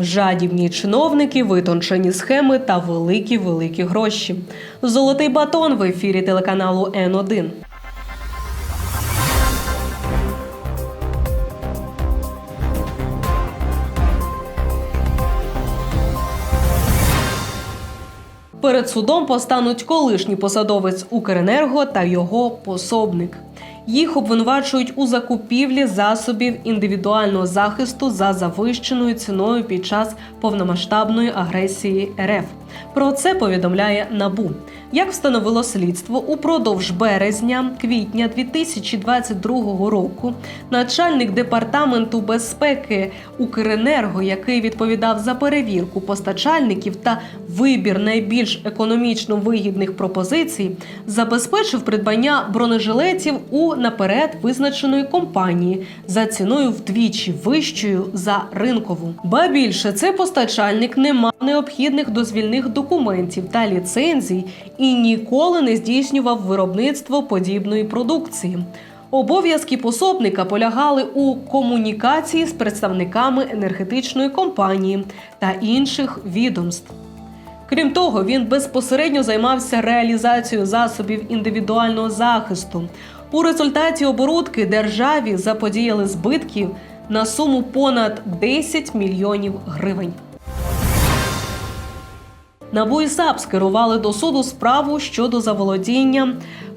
Жадібні чиновники, витончені схеми та великі великі гроші. Золотий батон в ефірі телеканалу Н1. Перед судом постануть колишній посадовець Укренерго та його пособник. Їх обвинувачують у закупівлі засобів індивідуального захисту за завищеною ціною під час повномасштабної агресії РФ. Про це повідомляє Набу. Як встановило слідство, упродовж березня квітня 2022 року начальник департаменту безпеки Укренерго, який відповідав за перевірку постачальників та вибір найбільш економічно вигідних пропозицій, забезпечив придбання бронежилетів у наперед визначеної компанії за ціною вдвічі вищою за ринкову. Ба більше цей постачальник не мав необхідних дозвільних документів та ліцензій і ніколи не здійснював виробництво подібної продукції. Обов'язки пособника полягали у комунікації з представниками енергетичної компанії та інших відомств. Крім того, він безпосередньо займався реалізацією засобів індивідуального захисту. У результаті оборудки державі заподіяли збитків на суму понад 10 мільйонів гривень. НАБУ і САП скерували до суду справу щодо заволодіння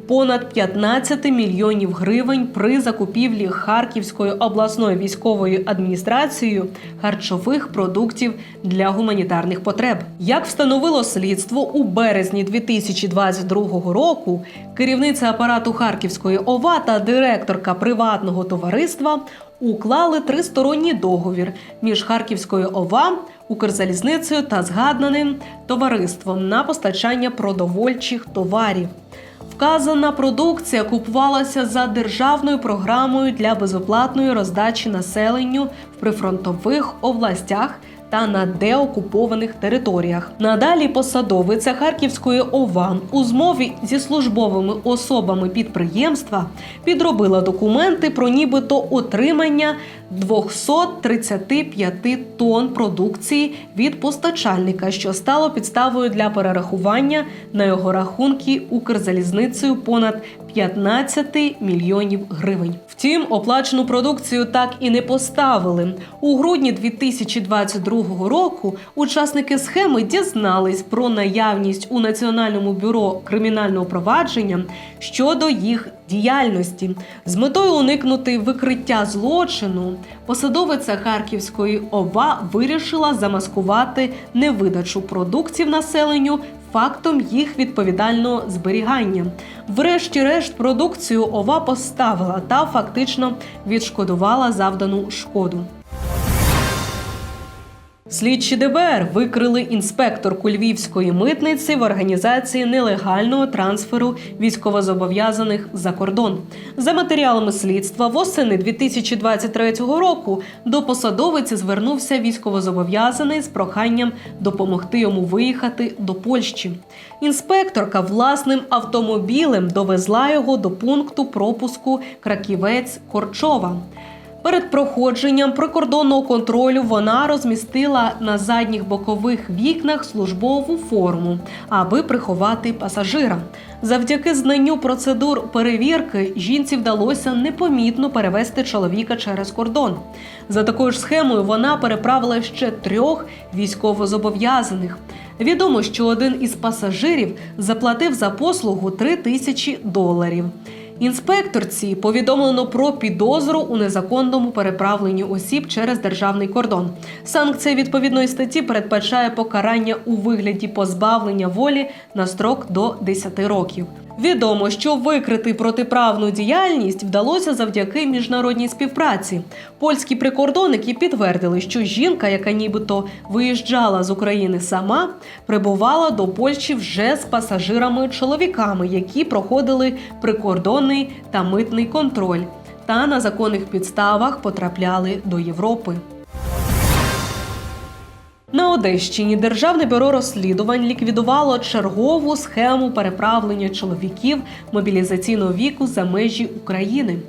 понад 15 мільйонів гривень при закупівлі Харківською обласною військовою адміністрацією харчових продуктів для гуманітарних потреб. Як встановило слідство у березні 2022 року, керівниця апарату Харківської ОВА та директорка приватного товариства уклали тристоронній договір між Харківською ОВА, Укрзалізницею та згаданим товариством на постачання продовольчих товарів. Вказана продукція купувалася за державною програмою для безоплатної роздачі населенню в прифронтових областях та на деокупованих територіях. Надалі посадовиця Харківської ОВА у змові зі службовими особами підприємства підробила документи про нібито отримання 235 тонн продукції від постачальника, що стало підставою для перерахування на його рахунки Укрзалізницею понад 15 мільйонів гривень. Втім, оплачену продукцію так і не поставили. У грудні 2022 року учасники схеми дізнались про наявність у Національному бюро кримінального провадження щодо їх діяльності з метою уникнути викриття злочину. Посадовиця Харківської ОВА вирішила замаскувати невидачу продуктів населенню фактом їх відповідального зберігання. Врешті-решт, продукцію ОВА поставила та фактично відшкодувала завдану шкоду. Слідчі ДБР викрили інспекторку львівської митниці в організації нелегального трансферу військовозобов'язаних за кордон. За матеріалами слідства, восени 2023 року до посадовиці звернувся військовозобов'язаний з проханням допомогти йому виїхати до Польщі. Інспекторка власним автомобілем довезла його до пункту пропуску Краківець Корчова. Перед проходженням прикордонного контролю вона розмістила на задніх бокових вікнах службову форму, аби приховати пасажира. Завдяки знанню процедур перевірки жінці вдалося непомітно перевести чоловіка через кордон. За такою ж схемою вона переправила ще трьох військовозобов'язаних. Відомо, що один із пасажирів заплатив за послугу 3 тисячі доларів. Інспекторці повідомлено про підозру у незаконному переправленні осіб через державний кордон. Санкція відповідної статті передбачає покарання у вигляді позбавлення волі на строк до 10 років. Відомо, що викрити протиправну діяльність вдалося завдяки міжнародній співпраці. Польські прикордонники підтвердили, що жінка, яка нібито виїжджала з України сама, прибувала до Польщі вже з пасажирами-чоловіками, які проходили прикордонний та митний контроль, та на законних підставах потрапляли до Європи. На Одещині Державне бюро розслідувань ліквідувало чергову схему переправлення чоловіків мобілізаційного віку за межі України.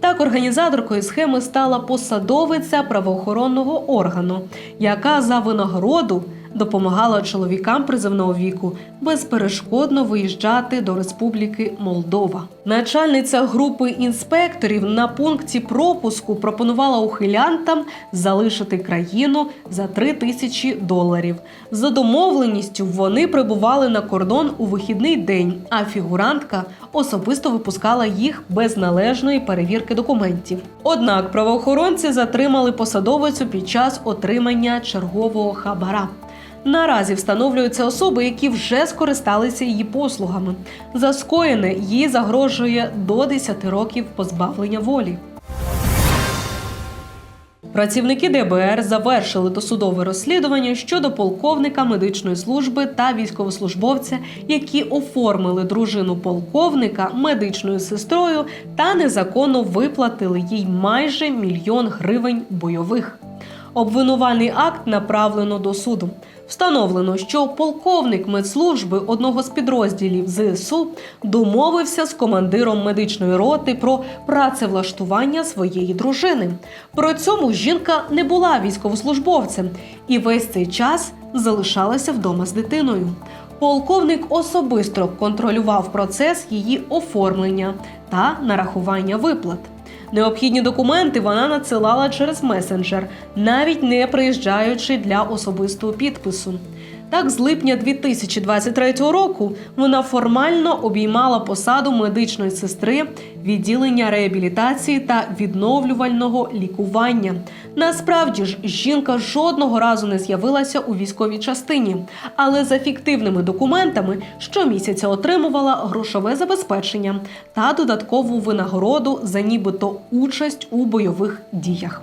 Так, організаторкою схеми стала посадовиця правоохоронного органу, яка за винагороду допомагала чоловікам призовного віку безперешкодно виїжджати до Республіки Молдова. Начальниця групи інспекторів на пункті пропуску пропонувала ухилянтам залишити країну за 3 тисячі доларів. За домовленістю вони прибували на кордон у вихідний день, а фігурантка особисто випускала їх без належної перевірки документів. Однак правоохоронці затримали посадовицю під час отримання чергового хабара. Наразі встановлюються особи, які вже скористалися її послугами. За скоєне їй загрожує до 10 років позбавлення волі. Працівники ДБР завершили досудове розслідування щодо полковника медичної служби та військовослужбовця, які оформили дружину полковника медичною сестрою та незаконно виплатили їй майже мільйон гривень бойових. Обвинувальний акт направлено до суду. Встановлено, що полковник медслужби одного з підрозділів ЗСУ домовився з командиром медичної роти про працевлаштування своєї дружини. При цьому жінка не була військовослужбовцем і весь цей час залишалася вдома з дитиною. Полковник особисто контролював процес її оформлення та нарахування виплат. Необхідні документи вона надсилала через месенджер, навіть не приїжджаючи для особистого підпису. Так, з липня 2023 року вона формально обіймала посаду медичної сестри відділення реабілітації та відновлювального лікування. Насправді ж жінка жодного разу не з'явилася у військовій частині, але за фіктивними документами щомісяця отримувала грошове забезпечення та додаткову винагороду за нібито участь у бойових діях.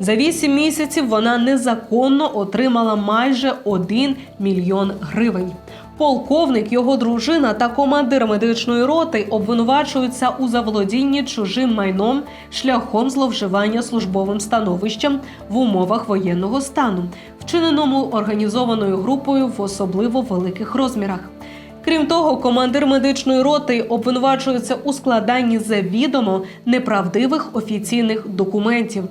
За вісім місяців вона незаконно отримала майже 1 мільйон гривень. Полковник, його дружина та командир медичної роти обвинувачуються у заволодінні чужим майном шляхом зловживання службовим становищем в умовах воєнного стану, вчиненому організованою групою в особливо великих розмірах. Крім того, командир медичної роти обвинувачується у складанні завідомо неправдивих офіційних документів.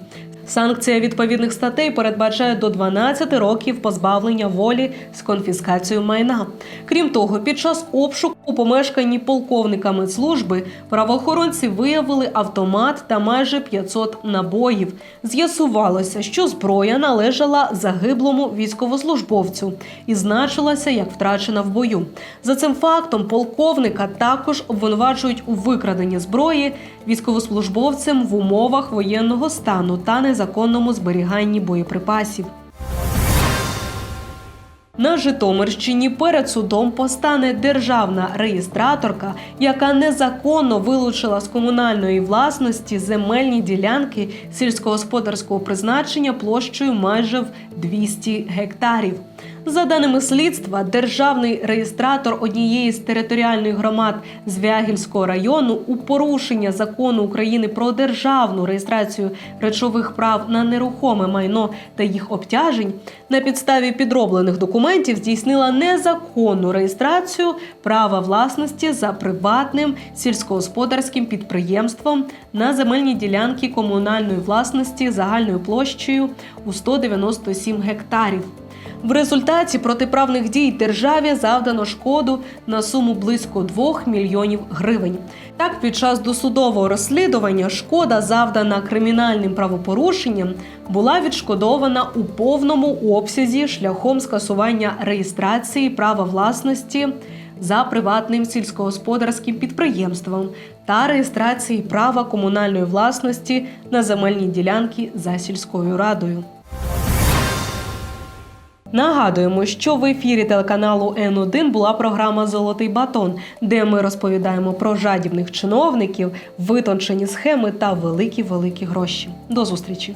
Санкція відповідних статей передбачає до 12 років позбавлення волі з конфіскацією майна. Крім того, під час обшуку у помешканні полковника медслужби правоохоронці виявили автомат та майже 500 набоїв. З'ясувалося, що зброя належала загиблому військовослужбовцю і значилася як втрачена в бою. За цим фактом полковника також обвинувачують у викраденні зброї військовослужбовцем в умовах воєнного стану та незаконному зберіганні боєприпасів. На Житомирщині перед судом постане державна реєстраторка, яка незаконно вилучила з комунальної власності земельні ділянки сільськогосподарського призначення площею майже в 200 гектарів. За даними слідства, державний реєстратор однієї з територіальних громад Звягільського району у порушення закону України про державну реєстрацію речових прав на нерухоме майно та їх обтяжень на підставі підроблених документів здійснила незаконну реєстрацію права власності за приватним сільськогосподарським підприємством на земельні ділянки комунальної власності загальною площею у 197 гектарів. В результаті протиправних дій державі завдано шкоду на суму близько 2 мільйонів гривень. Так, під час досудового розслідування шкода, завдана кримінальним правопорушенням, була відшкодована у повному обсязі шляхом скасування реєстрації права власності за приватним сільськогосподарським підприємством та реєстрації права комунальної власності на земельні ділянки за сільською радою. Нагадуємо, що в ефірі телеканалу Н1 була програма Золотий батон, де ми розповідаємо про жадібних чиновників, витончені схеми та великі великі гроші. До зустрічі!